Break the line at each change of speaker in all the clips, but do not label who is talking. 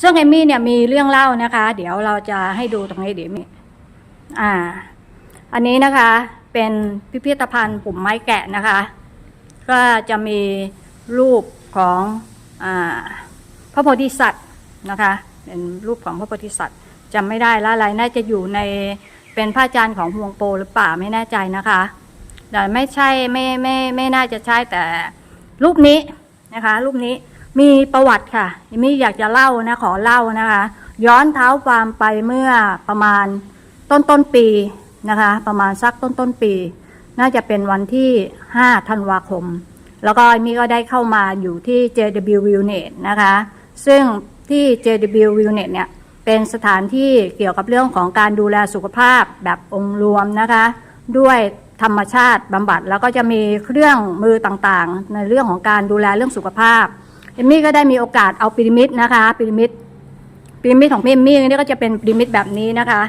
ซึ่งเอมี่เนี่ยมีเรื่องเล่านะคะ เดี๋ยวเราจะให้ดูตรงนี้เดี๋ยวมีอ่า อันนี้นะคะเป็นพิพิธภัณฑ์ปุ่มไม้แกะนะคะ ก็จะมีรูปของอาพระโพธิสัตว์นะคะเป็นรูปของพระโพธิสัตว์จำไม่ได้ละอะไรน่าจะอยู่ในเป็นพระอาจารย์ของฮวงโปหรือเปล่าไม่แน่ใจนะคะแต่ไม่ใช่ไม่ไม่ไม่น่าจะใช่แต่รูปนี้นะคะ รูปนี้ มีประวัติค่ะมิอยากจะเล่านะขอเล่านะคะ ย้อนเท้าความไปเมื่อประมาณต้นต้นปีนะคะ ประมาณสักต้นต้นปี น่าจะเป็นวันที่ 5 ธันวาคม แล้วก็มี่ก็ได้เข้ามาอยู่ที่ JW v i l n e t นะคะ ซึ่งที่ JW v i l n e t เนี่ยเป็นสถานที่เกี่ยวกับเรื่องของการดูแลสุขภาพแบบองค์รวมนะคะ ด้วยธรรมชาติบำบัดแล้วก็จะมีเครื่องมือต่างๆ ในเรื่องของการดูแลเรื่องสุขภาพ เอมมี่ก็ได้มีโอกาสเอาพีระมิดนะคะพีระมิดพีระมิดของเอมมี่นี่ก็จะเป็นพีระมิดแบบนี้นะคะ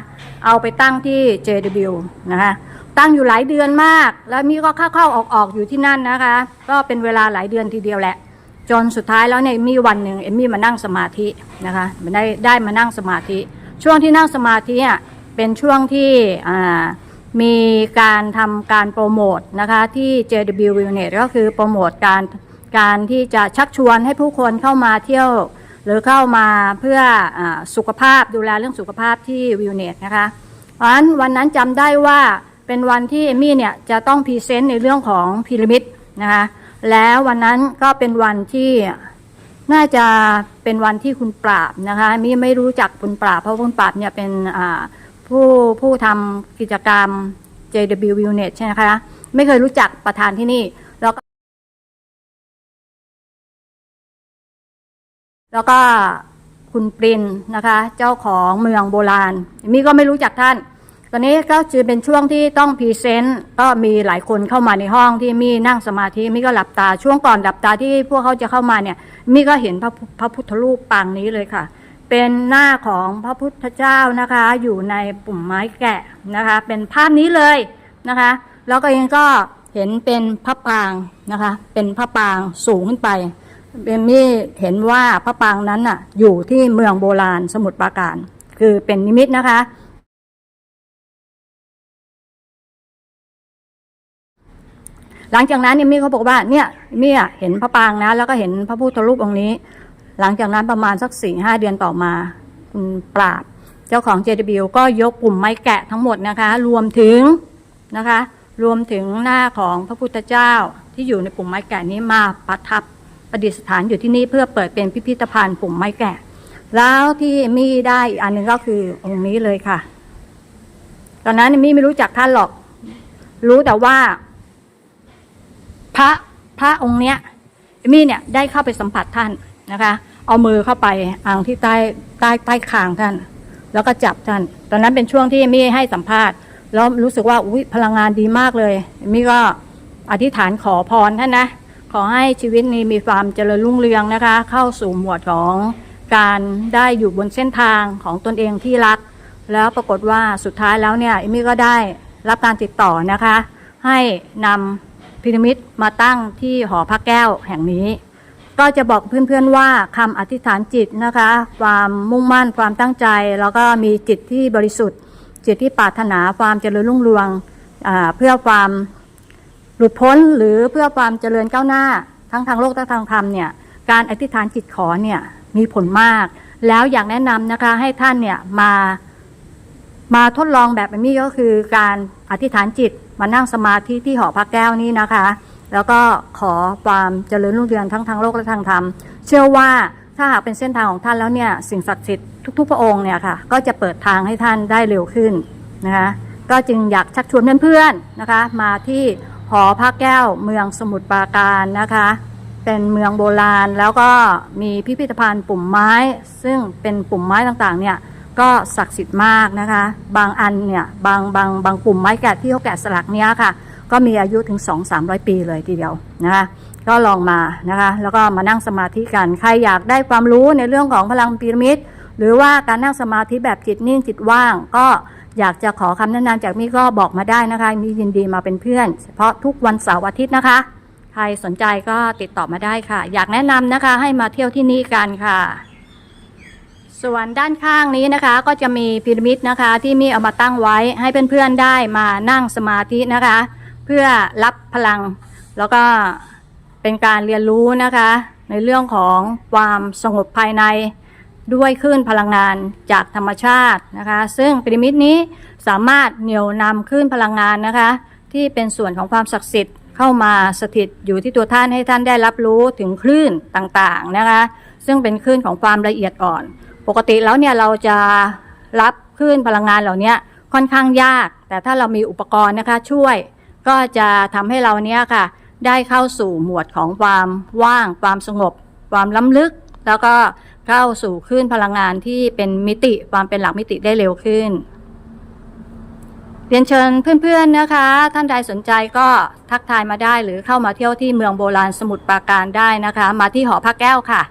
เอาไปตั้งที่ JW นะคะตั้งอยู่หลายเดือนมาก แล้วมี่ก็เข้าๆออกๆอยู่ที่นั่นนะคะ ก็เป็นเวลาหลายเดือนทีเดียวแหละ จนสุดท้ายแล้วเนี่ยเอมมี่วันหนึ่งเอมมี่มานั่งสมาธินะคะมันได้ได้มานั่งสมาธิ ช่วงที่นั่งสมาธิอะเป็นช่วงที่อ่ามีการทำการโปรโมทนะคะที่ JW w i l n e t ก็คือโปรโมทการ การที่จะชักชวนให้ผู้คนเข้ามาเที่ยว หรือเข้ามาเพื่ออสุขภาพดูแลเรื่องสุขภาพที่วิวเนตนะคะเพราะฉะนั้นวันนั้นจำได้ว่าเป็นวันที่เอมี่เนี่ยจะต้องพรีเซนต์ในเรื่องของพีระมิดนะคะแล้ววันนั้นก็เป็นวันที่น่าจะเป็นวันที่คุณปราบนะคะมีไม่รู้จักคุณปราบ เพราะคุณปราบเนี่ยเป็นผู้ผู้ทำกิจกรรม JW w i l n e t ใช่ไหมคะ ไม่เคยรู้จักประธานที่นี่ แล้วก็คุณปรินนะคะ เจ้าของเมืองโบราณมี่ก็ไม่รู้จักท่าน ตอนนี้ก็จะเป็นช่วงที่ต้องพรีเซนต์ก็มีหลายคนเข้ามาในห้องที่มี่นั่งสมาธิมี่ก็หลับตาช่วงก่อนหลับตาที่พวกเขาจะเข้ามาเนี่ยมี่ก็เห็นพระพุพระพุทธรูปปางนี้เลยค่ะ เป็นหน้าของพระพุทธเจ้านะคะ อยู่ในปุ่มไม้แกะนะคะ เป็นภาพนี้เลยนะคะ แล้วก็ยังก็เห็นเป็นพระปางนะคะ เป็นพระปางสูงขึ้นไป เอมมี่เห็นว่าพระปางนั้นน่ะ อยู่ที่เมืองโบราณสมุทรปราการ คือเป็นนิมิตนะคะ หลังจากนั้นเอมมี่เขาบอกว่าเนี่ยเอมมี่อะเห็นพระปางนะ แล้วก็เห็นพระพุทธรูปองค์นี้ หลังจากนั้นประมาณสักสี่ห้าเดือนต่อมาคุณปราบ เจ้าของ JW ก็ยกกลุ่มไม้แกะทั้งหมดนะคะ รวมถึงนะคะ รวมถึงหน้าของพระพุทธเจ้าที่อยู่ในปุ่มไม้แกะนี้มาประทับ ประดิษฐานอยู่ที่นี่เพื่อเปิดเป็นพิพิธภัณฑ์ปุ่มไม้แกะ แล้วที่มี่ได้อีกอันหนึ่งก็คือองค์นี้เลยค่ะ ตอนนั้นมี่ไม่รู้จักท่านหรอก รู้แต่ว่า พระพระองค์เนี้ยมี่เนี่ยได้เข้าไปสัมผัสท่านนะคะ เอามือเข้าไปอ่างที่ใต้ใต้ใต้คางท่าน แล้วก็จับท่าน ตอนนั้นเป็นช่วงที่มี่ให้สัมภาษณ์แล้วรู้สึกว่าอุ้ยพลังงานดีมากเลยมี่ก็อธิษฐานขอพรท่านนะ อให้ชีวิตนี้มีความเจริญรุ่งเรืองนะคะ เข้าสู่หมวดของการได้อยู่บนเส้นทางของตนเองที่รัก แล้วปรากฏว่าสุดท้ายแล้วเนี่ยเอมมี่ก็ได้รับการติดต่อนะคะ ให้นำพีระมิดมาตั้งที่หอพระแก้วแห่งนี้ ก็จะบอกเพื่อนๆว่าคำอธิษฐานจิตนะคะ ความมุ่งมั่นความตั้งใจ แล้วก็มีจิตที่บริสุทธิ์ จิตที่ปรารถนาความเจริญรุ่งเรืองอเพื่อความ หลุดพ้นหรือเพื่อความเจริญก้าวหน้า ทั้งทางโลกทั้งทางธรรมเนี่ยการอธิษฐานจิตขอเนี่ยมีผลมาก แล้วอยากแนะนำนะคะให้ท่านเนี่ยมามาทดลองแบบนี้ก็คือการอธิษฐานจิตมานั่งสมาธิที่หอพระแก้วนี้นะคะ แล้วก็ขอความเจริญรุ่งเรืองทั้งทางโลกและทางธรรม เชื่อว่าถ้าหากเป็นเส้นทางของท่านแล้วเนี่ยสิ่งศักดิ์สิทธิ์ทุกๆพระองค์เนี่ยค่ะก็จะเปิดทางให้ท่านได้เร็วขึ้นนะคะก็จึงอยากชักชวนเพื่อนๆนะคะ มาที่ หอพระแก้วเมืองสมุทรปราการนะคะ เป็นเมืองโบราณแล้วก็มีพิพิธภัณฑ์ปุ่มไม้ ซึ่งเป็นปุ่มไม้ต่างๆ เนี่ยก็ศักดิ์สิทธิ์มากนะคะ บางอันเนี่ยบางบางบางปุ่มไม้แกะที่เขาแกะสลักเนี้ยค่ะ ก็มีอายุถึง 2-300 ปีเลยทีเดียวนะคะก็ลองมานะคะ แล้วก็มานั่งสมาธิกัน ใครอยากได้ความรู้ในเรื่องของพลังพีระมิด หรือว่าการนั่งสมาธิแบบจิตนิ่งจิตว่าง ก็ อยากจะขอคำแนะนำจากมี่ก็บอกมาได้นะคะ มียินดีมาเป็นเพื่อน เฉพาะทุกวันเสาร์อาทิตย์นะคะ ใครสนใจก็ติดต่อมาได้ค่ะ อยากแนะนำนะคะให้มาเที่ยวที่นี่กันค่ะ ส่วนด้านข้างนี้นะคะ ก็จะมีพีระมิดนะคะ ที่มีเอามาตั้งไว้ให้เพื่อนๆได้มานั่งสมาธินะคะ เพื่อรับพลัง แล้วก็เป็นการเรียนรู้นะคะ ในเรื่องของความสงบภายใน ด้วยคลื่นพลังงานจากธรรมชาตินะคะ ซึ่งพีระมิดนี้สามารถเหนี่ยวนำคลื่นพลังงานนะคะ ที่เป็นส่วนของความศักดิ์สิทธิ์เข้ามาสถิตอยู่ที่ตัวท่านให้ท่านได้รับรู้ถึงคลื่นต่างๆนะคะ ซึ่งเป็นคลื่นของความละเอียดอ่อน ปกติแล้วเนี่ยเราจะรับคลื่นพลังงานเหล่านี้ค่อนข้างยาก แต่ถ้าเรามีอุปกรณ์นะคะช่วยก็จะทำให้เราเนี้ยค่ะได้เข้าสู่หมวดของความว่าง ความสงบ ความล้ำลึก แล้วก็ เข้าสู่คลื่นพลังงานที่เป็นมิติความเป็นหลักมิติได้เร็วขึ้น เรียนเชิญเพื่อนๆนะคะ ท่านใดสนใจก็ทักทายมาได้หรือเข้ามาเที่ยวที่เมืองโบราณสมุทรปราการได้นะคะ มาที่หอพระแก้วค่ะ